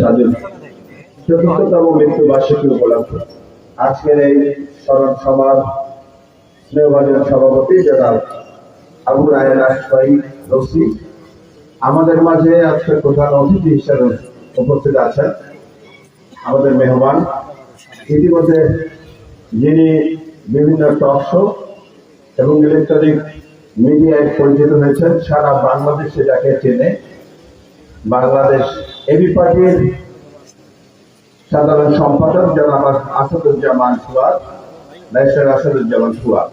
সাজু। চতুর্থতম মৃত্যু উপলক্ষে আজকের এই স্মরণ সভার স্নেহভাজন সভাপতি জনাব আবু রসি আমাদের মাঝে আজকে প্রধান অতিথি হিসেবে উপস্থিত আছেন। আমাদের মেহমান। ইতিমধ্যে যিনি বিভিন্ন টক শো এবং ইলেকট্রনিক মিডিয়ায় পরিচিত হয়েছেন সারা বাংলাদেশে যাকে চেনে। বাংলাদেশ এবি পার্টির সাধারণ সম্পাদক জনাব আসাদুজ্জামান ফুয়াদ ব্যারিস্টার আসাদুজ্জামান ফুয়াদ।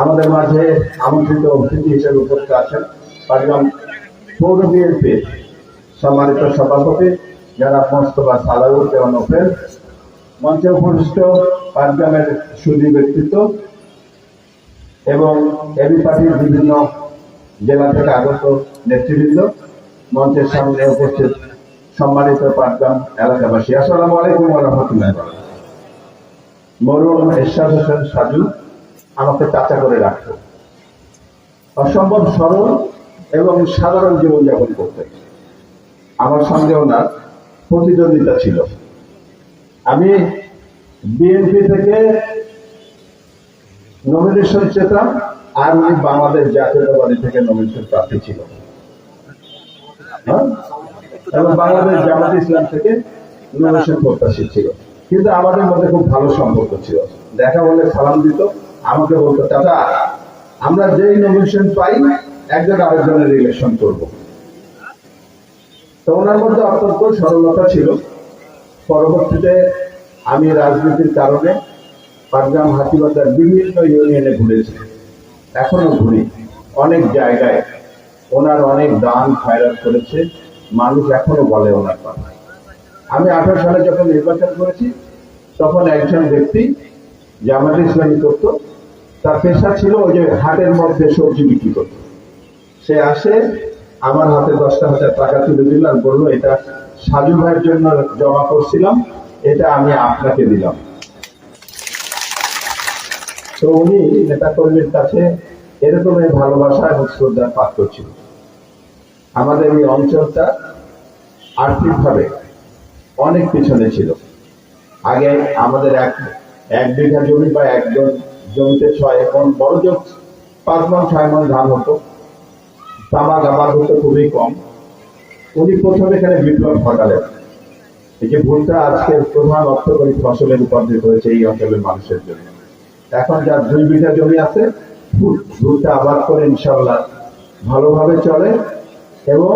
আমাদের মাঝে আমন্ত্রিত অতিথি হিসেবে উপস্থিত আছেন পাটগ্রাম পৌর বিএনপির সম্মানিত সভাপতি যারা মোস্তফা সালাউল দেওয়ান ওপেন মঞ্চে উপস্থিত পাটগ্রামের সুদী ব্যক্তিত্ব এবং এবি পার্টির বিভিন্ন জেলা থেকে আগত নেতৃবৃন্দ মঞ্চের সামনে উপস্থিত সম্মানিত পাটগ্রাম এলাকাবাসী। আসসালামু আলাইকুম রাহমাতুল্লাহ মরুম এরশাদ হোসেন সাজু, আমাকে চাচা করে রাখত অসম্ভব সরল এবং সাধারণ জীবনযাপন করতে। আমার সঙ্গে ওনার প্রতিদ্বন্দ্বিতা ছিল। আমি বিএনপি থেকে নমিনেশন চেতাম আর উনি বাংলাদেশ জাতীয়তাবাদী থেকে নমিনেশন প্রার্থী ছিল। হ্যাঁ? এবং বাংলাদেশ জামাত ইসলাম থেকে নমিনেশন প্রত্যাশী ছিল। কিন্তু আমাদের মধ্যে খুব ভালো সম্পর্ক ছিল। দেখা হলে সালাম দিত, আমাকে বলতো, চাচা, আমরা যেই নমিনেশন পাই, একজন আরেকজনের রিলেশন করব। তো ওনার মধ্যে অত্যন্ত সরলতা ছিল। পরবর্তীতে আমি রাজনীতির কারণে পাটগ্রাম হাতিবাজার বিভিন্ন ইউনিয়নে ঘুরেছি। এখনও ঘুরি। অনেক জায়গায় ওনার অনেক দান খয়রাত করেছে। মানুষ এখনও বলে ওনার কথা। আমি আঠারো সালে যখন নির্বাচন করেছি, তখন একজন ব্যক্তি জামাত ইসলামী করতো। তার পেশা ছিল ওই যে হাটের মধ্যে সবজি বিক্রি করতো। সে আসে, আমার হাতে দশটা হাজার টাকা তুলে দিল আর বলল, এটা সাজু ভাইয়ের জন্য জমা করছিলাম, এটা আমি আপনাকে দিলাম। তো উনি নেতা কর্মীর কাছে এরকমের ভালোবাসা এবং শ্রদ্ধার পাত্র ছিল আমাদের এই অঞ্চলটা আর্থিকভাবে অনেক পিছনে ছিল। আগে আমাদের এক এক বিঘা জমি বা একজন জমিতে ছয় এখন বড় জোর পাঁচ মন ছয় মন ধান হতো। তামাক আবাদ হতো খুবই কম। উনি প্রথমে এখানে বিপ্লব ঘটালেন। এই যে ভুলটা আজকে প্রধান অর্থকরী ফসলে রূপান্তরিত হয়েছে এই অঞ্চলের মানুষের জন্য। এখন যার দুই বিঘা জমি আছে ভুলটা আবাদ করে ইনশাল্লাহ ভালোভাবে চলে এবং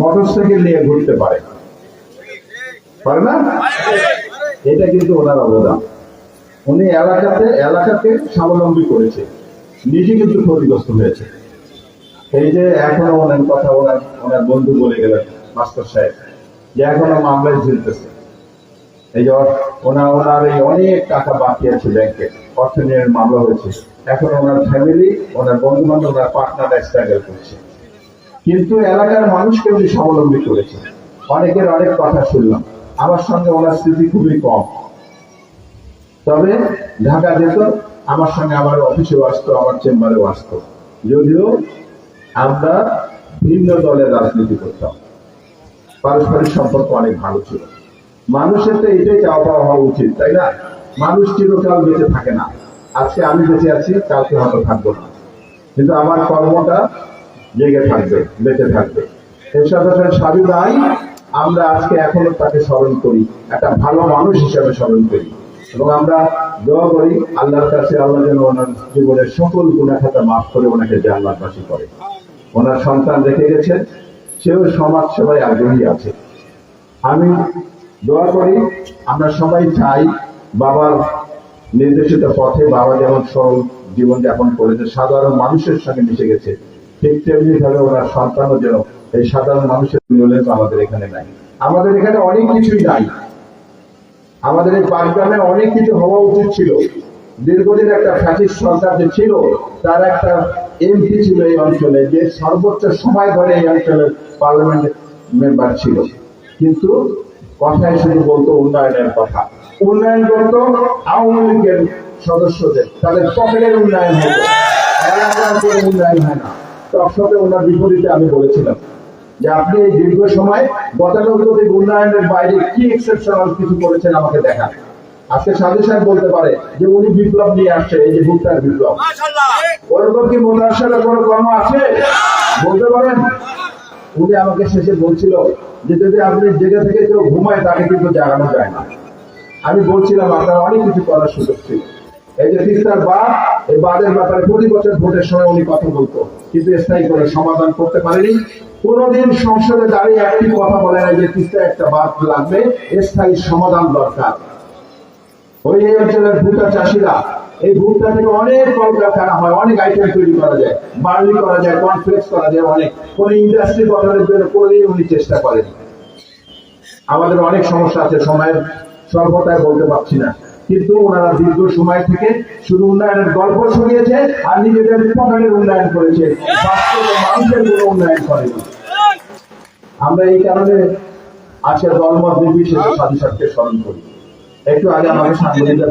মোটরসাইকেল নিয়ে ঘুরতে পারে। পারে না? এটা কিন্তু ওনার অবদান। উনি এলাকাতে, এলাকাকে স্বাবলম্বী করেছে। নিজে কিন্তু ক্ষতিগ্রস্ত হয়েছে। এই যে এখনও ওনার কথা ওনার ওনার বন্ধু বলে গেলেন মাস্টার সাহেব, যে এখনও মামলায় ঝুলতেছে। এই যে ওনার ওনার এই অনেক টাকা বাকি আছে ব্যাংকে অর্থনীতির মামলা হয়েছে। এখন ওনার ফ্যামিলি ওনার বন্ধু বান্ধব ওনার পার্টনাররা স্ট্রাগল করছে। কিন্তু এলাকার মানুষকে উনি স্বাবলম্বী করেছে। অনেকের অনেক কথা শুনলাম। আমার সঙ্গে ওনার স্মৃতি খুবই কম। তবে ঢাকা যেত, আমার সঙ্গে আমার অফিসে আসতো, আমার চেম্বারেও আসতো। যদিও আমরা ভিন্ন দলের রাজনীতি করতাম। পারস্পরিক সম্পর্ক অনেক ভালো ছিল। মানুষের তো এটাই চাওয়া পাওয়া হওয়া উচিত, তাই না? মানুষ চিরকাল বেঁচে থাকে না। আজকে আমি বেঁচে আছি, কালকে হয়তো থাকব না। কিন্তু আমার কর্মটা জেগে থাকবে, বেঁচে থাকবে। এরশাদ হোসেন সাজু আমরা আজকে এখনও তাকে স্মরণ করি, একটা ভালো মানুষ হিসাবে স্মরণ করি। এবং আমরা দোয়া করি, আল্লাহর কাছে আল্লাহ যেন ওনার জীবনের সকল গুণাখাতা মাফ করে ওনাকে জানলার জান্নাতবাসী করে। ওনার সন্তান রেখে গেছে সেও সমাজ সেবায় আগ্রহী আছে। আমি দোয়া করি, আমরা সবাই চাই বাবার নির্দেশিত পথে বাবা যেমন সরল জীবনযাপন করেছে, সাধারণ মানুষের সঙ্গে মিশে গেছে, ঠিক তেমনি ভাবে ওনার সন্তানও যেন এই সাধারণ মানুষের নলেজ আমাদের এখানে নাই। আমাদের এখানে অনেক কিছুই নাই। আমাদের এই পাঁচগ্রামে অনেক কিছু হওয়া উচিত ছিল। দীর্ঘদিন একটা ফ্যাসিস্ট সরকার যে ছিল, তার একটা এমপি ছিল এই অঞ্চলে, যে সর্বোচ্চ সময় ধরে এই অঞ্চলের পার্লামেন্ট মেম্বার ছিল। কিন্তু কথায় শুধু বলতো উন্নয়নের কথা। উন্নয়ন করতো আওয়ামী লীগের সদস্যদের। তাদের পকেটের উন্নয়ন হতো উন্নয়ন হয় না। টকশপে ওনার বিপরীতে আমি বলেছিলাম যে আপনি এই দীর্ঘ সময় গতানুগতিক উন্নয়নের বাইরে কি এক্সেপশনাল কিছু করেছেন আমাকে দেখান। আজকে সাধু সাহেব বলতে পারে যে উনি বিপ্লব নিয়ে আসছে এই যে ভুট্টার বিপ্লব। ওরকম কি মোতার কোনো কর্ম আছে? বলতে পারেন? উনি আমাকে শেষে বলছিল যে, যদি আপনি জেগে থেকে কেউ ঘুমায়, তাকে কিন্তু জাগানো যায় না। আমি বলছিলাম, আপনার অনেক কিছু করার সুযোগ ছিল। এই যে তিস্তার বাদ এই বাদের ব্যাপারে প্রতি বছর ভোটের সময় উনি কথা বলতো, কিন্তু স্থায়ী করে সমাধান করতে পারেনি। কোনোদিন সংসদে দাঁড়িয়ে একটি কথা বলে না যে, তিস্তা একটা বাদ লাগবে, স্থায়ী সমাধান দরকার। ওই অঞ্চলের ভুট্টা চাষিরা এই ভুট্টা থেকে অনেক কলকারখানা হয়, অনেক আইটেম তৈরি করা যায়, বার্লি করা যায় কনফ্লেক্স করা যায়, অনেক। কোন ইন্ডাস্ট্রি গঠনের জন্য কোনোদিন উনি চেষ্টা করেন। আমাদের অনেক সমস্যা আছে, সময়ের স্বল্পতায় বলতে পারছি না। কিন্তু ওনারা দীর্ঘ সময় থেকে শুধু উন্নয়নের গল্প শুনিয়েছে আর নিজেদের পকেটের উন্নয়ন করেছে। মানুষের কোনো উন্নয়ন করেনি। আমরা এই কারণে আজকে দলমত নির্বিশেষে সাধু সাহেবকে স্মরণ করি। একটু আগে আমাকে সাংবাদিকরা